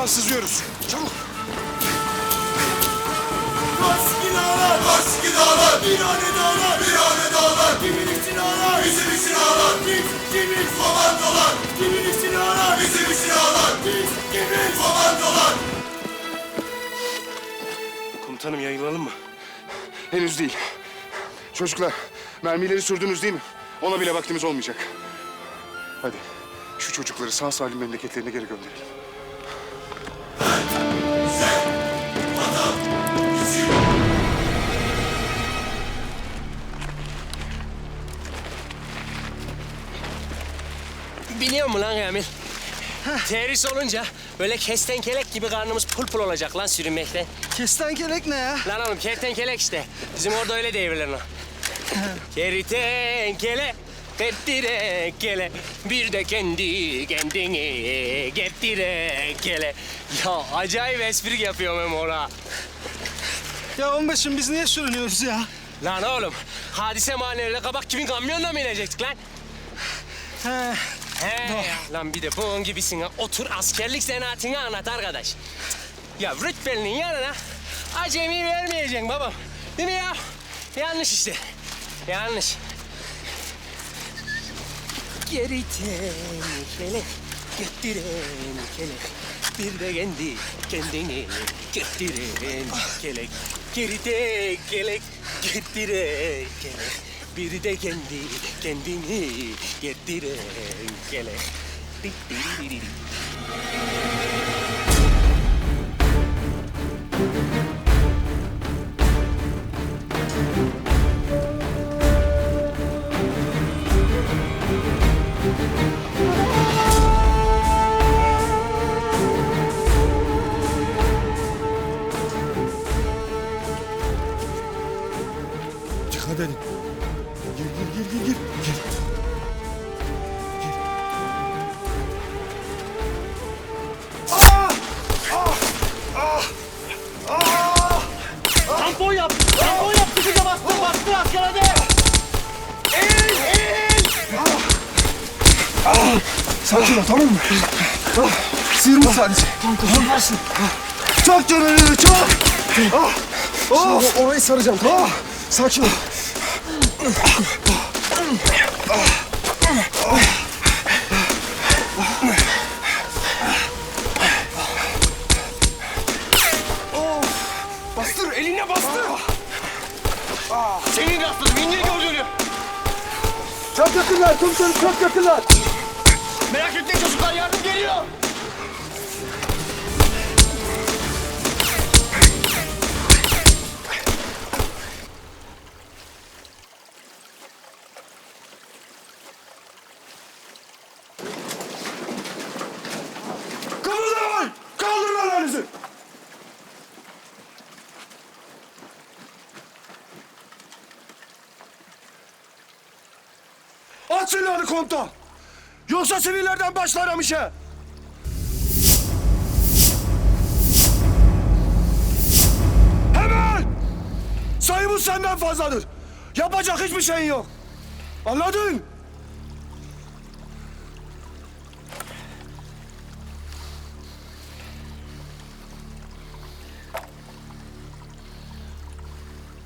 buradan sızıyoruz. Çabuk. Baskın ağlar, baskın ağlar, virane dağlar, virane dağlar, kimin için ağlar, bizim için ağlar, biz kimiz, komandolar, kimin için ağlar, bizim için ağlar, biz kimiz, komandolar. Komutanım yayılalım mı? Henüz değil. Çocuklar mermileri sürdünüz değil mi? Ona bile vaktimiz olmayacak. Hadi şu çocukları sağ salim memleketlerine geri gönderelim. Biliyor musun lan Kamil? Terhis olunca böyle kestenkelek gibi karnımız pul pul olacak lan sürünmekten. Kestenkelek ne ya? Lan oğlum kertenkelek işte. Bizim orada öyle deyiverler lan. Kertenkele, kertenkele, bir de kendi kendini kertenkele. Ya acayip espri yapıyorum hem ona. Ya onbaşım biz niye sürünüyoruz ya? Lan oğlum, hadise mahallelerinde kabak kimin kamyonla mı inecektik lan? He. He, lan bir de bunun gibisin ha. Otur askerlik zanaatini anlat arkadaş. Ya rütbelinin yanına acemi vermeyeceksin babam. Değil mi ya? Yanlış işte. Yanlış. Geri tehlikeli, getiren kelek. Bir de kendi kendini getiren kelek. Geri tekelek, getiren kelek. Bir de kendi kendini getiren kelek. Tampon yap, tampon yap, sıkıca bastır, bastır asker hadi. Eğil, eğil. Sakin ol tamam mı? Ah, Sıyırma sadece. Yaparsın. Çok canını çok. Ah, oh. Orayı saracağım tamam mı? Sakin ol. Bastır yakınlar komutanım çok yakınlar. Komutan. Yoksa sivillerden başlarım işe. Hemen! Sayımız senden fazladır. Yapacak hiçbir şeyin yok. Anladın?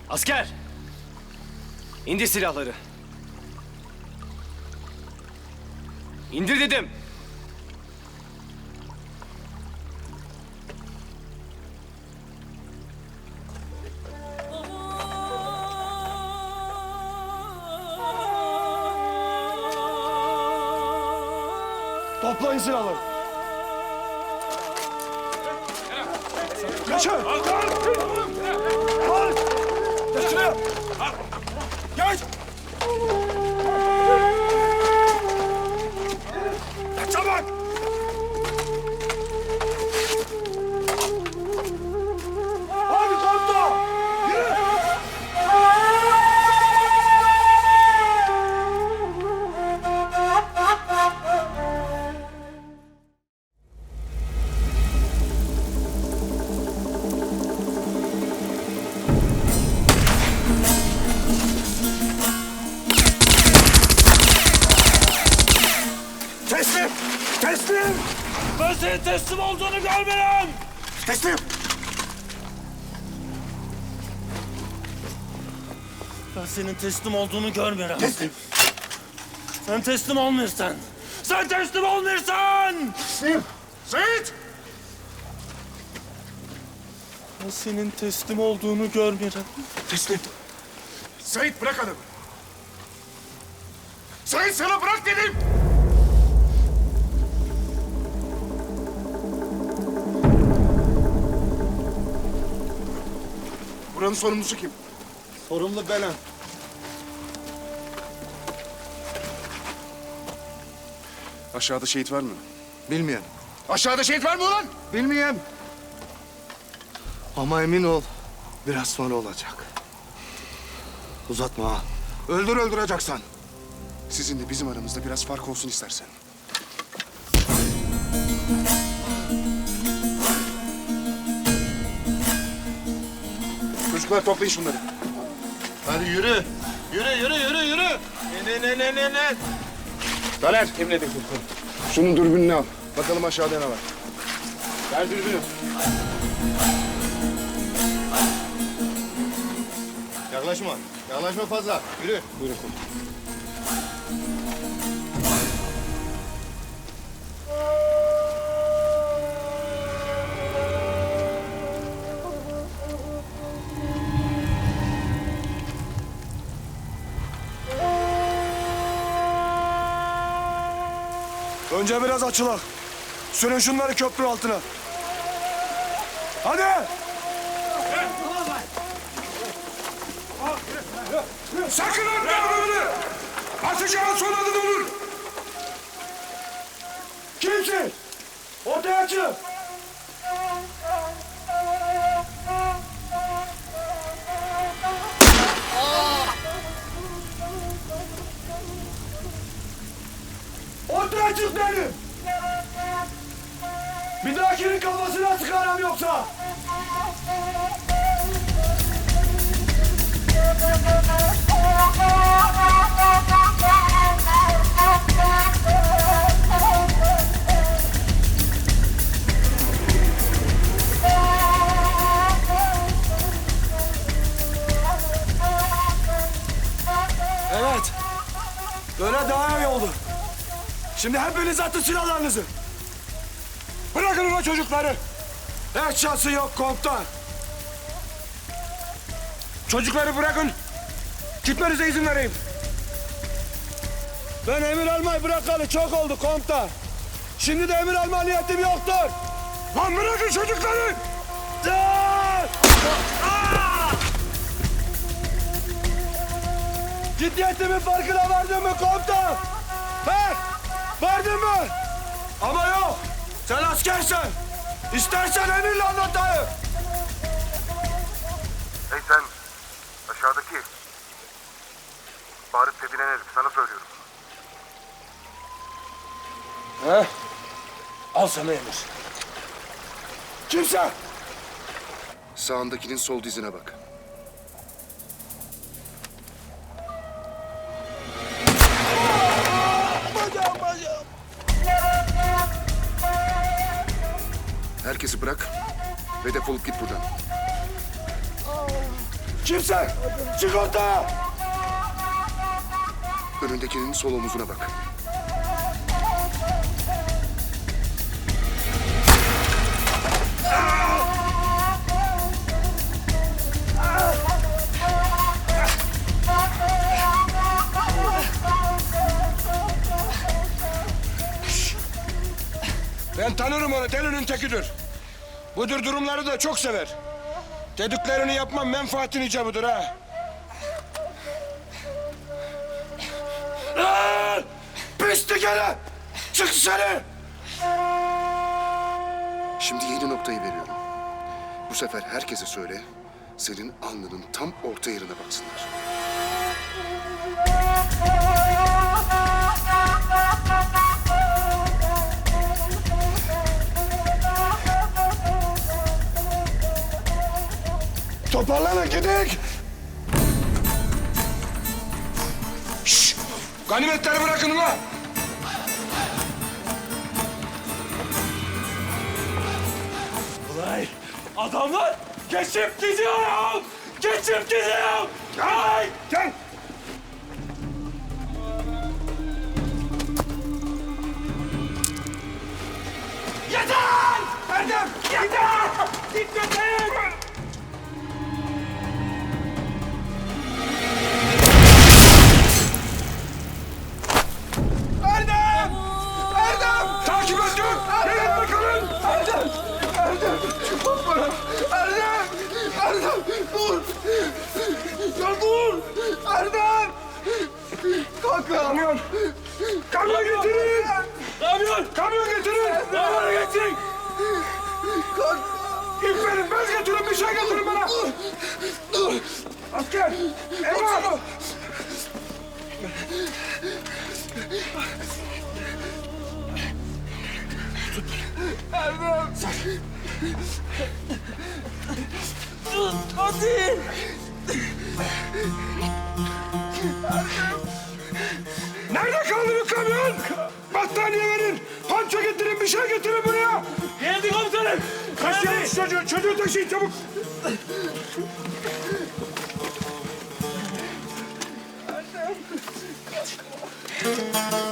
Asker! İndir silahları. İndir dedim. Toplayın silahları. Geçin. Teslim! Ben senin teslim olduğunu görmedim. Teslim. Ben senin teslim olduğunu görmüyorum. Teslim. Sen teslim olmuyorsan. Sen teslim olmuyorsan. Teslim. Sait. Ben senin teslim olduğunu görmüyorum. Teslim. Sait bırak adamı. Sait sana bırak dedim. Buranın sorumlusu kim? Sorumlu benim. Aşağıda şehit var mı? Bilmeyen. Aşağıda şehit var mı ulan? Bilmeyen. Ama emin ol biraz sonra olacak. Uzatma ha. Öldür öldüreceksen. Sizinle bizim aramızda biraz fark olsun istersen. Çocuklar toplayın şunları. Hadi yürü. Yürü yürü yürü yürü. Ne ne ne ne ne. Taner. Emredin komutanım. Şunun dürbününü al. Bakalım aşağıda ne var. Ver dürbünü. Yaklaşma. Yaklaşma fazla. Yürü. Buyurun komutanım. Önce biraz açılak. Sürün şunları köprü altına. Hadi! Sakın atma bunu! Atacağın son adı olur! Kimsin? Ortaya çık! Dedim! Bir dahakinin kafasına sıkarım yoksa! Şimdi hepiniz atın silahlarınızı. Bırakın o çocukları. Şansı yok komutan. Çocukları bırakın. Gitmenize izin vereyim. Ben emir almayı bırakalı çok oldu komutan. Şimdi de emir alma niyetim yoktur. Lan bırakın çocukları. Ciddiyetimin farkına vardın mı komutan? He? Vardın mı? Ama yok. Sen askersin. İstersen emirle anlatayım. Hey sen aşağıdaki bağırıp tepinen herif sana söylüyorum. Al sana emir. Kimse. Sağındakinin sol dizine bak. Bırak ve defolup git buradan. Kimse. Çık ortaya. Önündekinin sol omuzuna bak. Ben tanırım onu. Delinin tekidir. Bu tür durumları da çok sever. Dediklerini yapmam menfaatin icabıdır ha. Lan! Pislik hele! Çık dışarı! Şimdi yeni noktayı veriyorum. Bu sefer herkese söyle, senin alnının tam orta yerine baksınlar. Toparlanın gidik! Şşş! Ganimetleri bırakın ulan! Adamlar geçip gidiyor! Geçip gidiyor! Gel! Gel! Yeter! Erdem! Yeter! Dikkat et! Asker! Emrah! Erdem! Hadi! Nerede kaldı bu kamyon? Battaniye verin, panço getirin, bir şey getirin buraya. Geldi komutanım. Taşıyın şu çocuğu, çocuğu taşıyın çabuk. Hadi! Hadi! Hadi! El verin, el verin.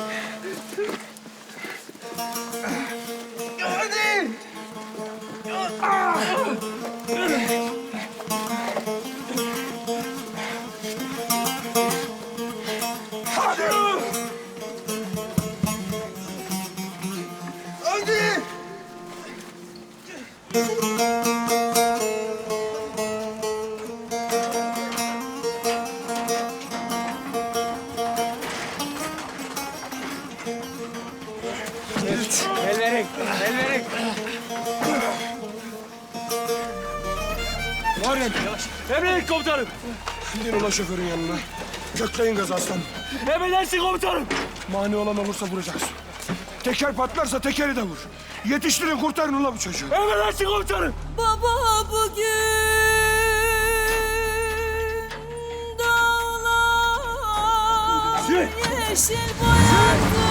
Ya yavaş. Emredin komutanım. Gidin ula şoförün yanına. Kökleyin gazı aslanım. Emredersin komutanım. Mani olan olursa vuracaksın. Teker patlarsa tekeri de vur. Yetiştirin kurtarın ula bu çocuğu. Emredersin komutanım. Baba bugün dağlar yeşil boya